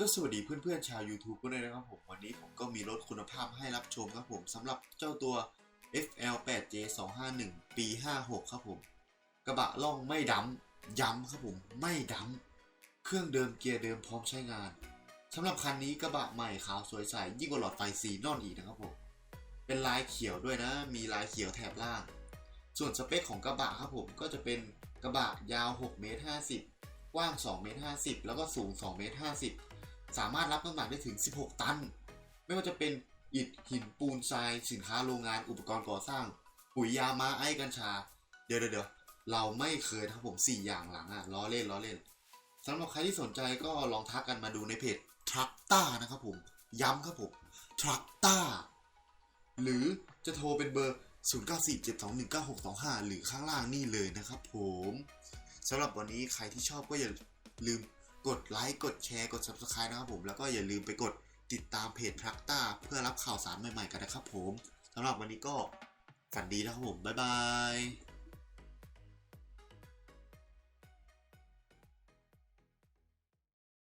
ก็สวัสดีเพื่อนๆชาว YouTube ก็ด้วยนะครับผมวันนี้ผมก็มีรถคุณภาพให้รับชมครับผมสำหรับเจ้าตัว FL8J 251ปี 56 ครับผม กระบะล่องไม่ดำย้ำครับผมไม่ดำเครื่องเดิมเกียร์เดิมพร้อมใช้งานสำหรับคันนี้กระบะใหม่ขาวสวยใสยิ่งกว่าหลอดไฟซีนอนอีกนะครับผม เป็นลายเขียวด้วยนะ มีลายเขียวแถบล่าง ส่วนสเปคของกระบะครับผมก็จะเป็นกระบะยาว6เมตร50 กว้าง2เมตร50 แล้วก็สูง2เมตร50 สามารถรับน้ำหนักได้ถึง 16 ตัน ไม่ว่าจะเป็นอิฐหินปูนทรายสินค้าโรงงานอุปกรณ์ก่อสร้าง ปุ๋ยยามาไอ้กัญชา เดี๋ยวเดี๋ยวเราไม่เคยนะครับผม 4 อย่างหลังอะล้อเล่นล้อเล่นสำหรับใครที่สนใจก็ลองทักกันมาดูในเพจทรัคต้านะครับผม ย้ำครับผมทรัคต้าหรือจะโทรเป็นเบอร์ 0947219625 หรือข้างล่างนี่เลยนะครับผมสำหรับวันนี้ใครที่ชอบก็อย่าลืม กดไลค์กดแชร์กด Subscribe นะครับผม แล้วก็อย่าลืมไปกดติดตามเพจพรักต้าเพื่อรับข่าวสารใหม่ๆกันนะครับผมสำหรับวันนี้ก็ฝันดีนะครับผม บ๊ายบาย